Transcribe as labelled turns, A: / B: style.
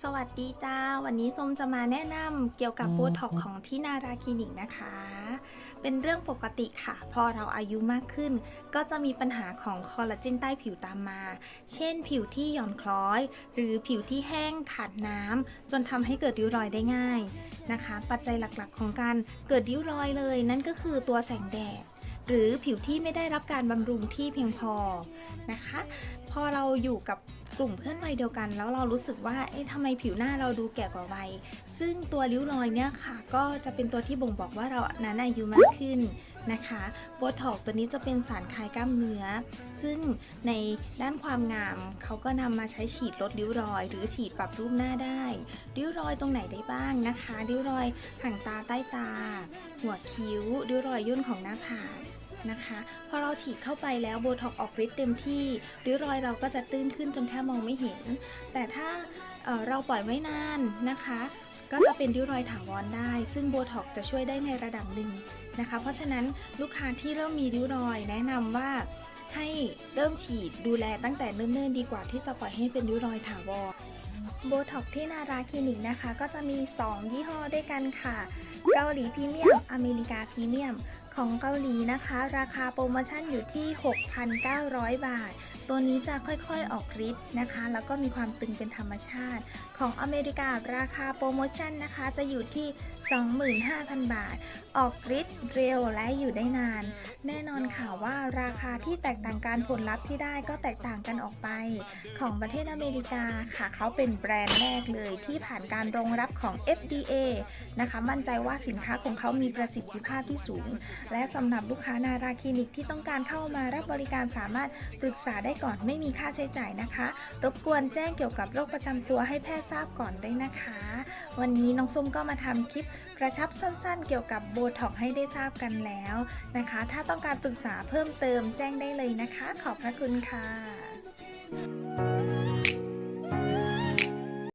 A: สวัสดีจ้า วันนี้ส้มจะมาแนะนำเกี่ยวกับ
B: อืม
A: โบท็อกของที่นาราคลินิกนะคะ เป็นเรื่องปกติค่ะ พอเราอายุมากขึ้น ก็จะมีปัญหาของคอลลาเจนใต้ผิวตามมา เช่น ผิวที่หย่อนคล้อย หรือผิวที่แห้งขาดน้ำจนทำให้เกิดริ้วรอยได้ง่ายนะคะ ปัจจัยหลักๆ ของการเกิดริ้วรอยเลย นั่นก็คือตัวแสงแดดหรือผิวที่ไม่ได้รับการบำรุงที่เพียงพอนะคะ พอเราอยู่กับ กลุ่มเพื่อนวัยเดียวกัน แล้วเรารู้สึกว่าเอ๊ะทำไมผิวหน้าเราดูแก่กว่าวัย ซึ่งตัวริ้วรอยเนี่ยค่ะ ก็จะเป็นตัวที่บ่งบอกว่าเรานั้นอายุมากขึ้นนะคะโบท็อกตัวนี้จะเป็นสารคลายกล้ามเนื้อ ซึ่งในด้านความงามเขาก็นำมาใช้ฉีดลดริ้วรอย หรือฉีดปรับรูปหน้าได้ริ้วรอยตรงไหนได้บ้างนะคะริ้วรอยห่างตาใต้ตา หัวคิ้วริ้วรอยย่นของหน้าผาก นะคะพอเราฉีดเข้าไปแล้วโบท็อกออกฤทธิ์เต็มที่ริ้วรอยเราก็จะตื้นขึ้นจนแทบมองไม่เห็น แต่ถ้าเเราปล่อยไว้นานนะคะ ก็จะเป็นริ้วรอยถาวรได้ ซึ่งโบท็อกจะช่วยได้ในระดับหนึ่งนะคะ เพราะฉะนั้นลูกค้าที่เริ่มมีริ้วรอยแนะนำว่าให้เริ่มฉีดดูแลตั้งแต่เนิ่นๆดีกว่าที่จะปล่อยให้เป็นริ้วรอยถาวรโบท็อกที่นาราคลินิกนะคะ ก็จะมี 2 ยี่ห้อด้วยกันค่ะ เกาหลีพรีเมียม อเมริกาพรีเมียม ของเกาหลีนะคะ ราคาโปรโมชั่นอยู่ที่ 6,900 บาท ตัวนี้จะค่อยๆออกฤทธิ์นะคะ แล้วก็มีความตึงเป็นธรรมชาติ ของอเมริการาคาโปรโมชั่นนะคะ จะอยู่ที่ 25,000 บาท ออกฤทธิ์เร็วและอยู่ได้นาน แน่นอนค่ะว่าราคาที่แตกต่างกันผลลัพธ์ที่ได้ก็แตกต่างกันออกไป ของประเทศอเมริกาค่ะ เขาเป็นแบรนด์แรกเลยที่ผ่านการรองรับของ FDA นะคะ มั่นใจว่าสินค้าของเขามีประสิทธิภาพที่สูง และสำหรับลูกค้านาราคลินิกที่ต้องการเข้ามารับบริการสามารถปรึกษาได้ก่อนไม่มีค่าใช้จ่ายนะคะ รบกวนแจ้งเกี่ยวกับโรคประจำตัวให้แพทย์ทราบก่อนด้วยนะคะ วันนี้น้องส้มก็มาทำคลิปกระชับสั้นๆ เกี่ยวกับโบท็อกให้ได้ทราบกันแล้วนะคะ ถ้าต้องการปรึกษาเพิ่มเติมแจ้งได้เลยนะคะ ขอบพระคุณค่ะ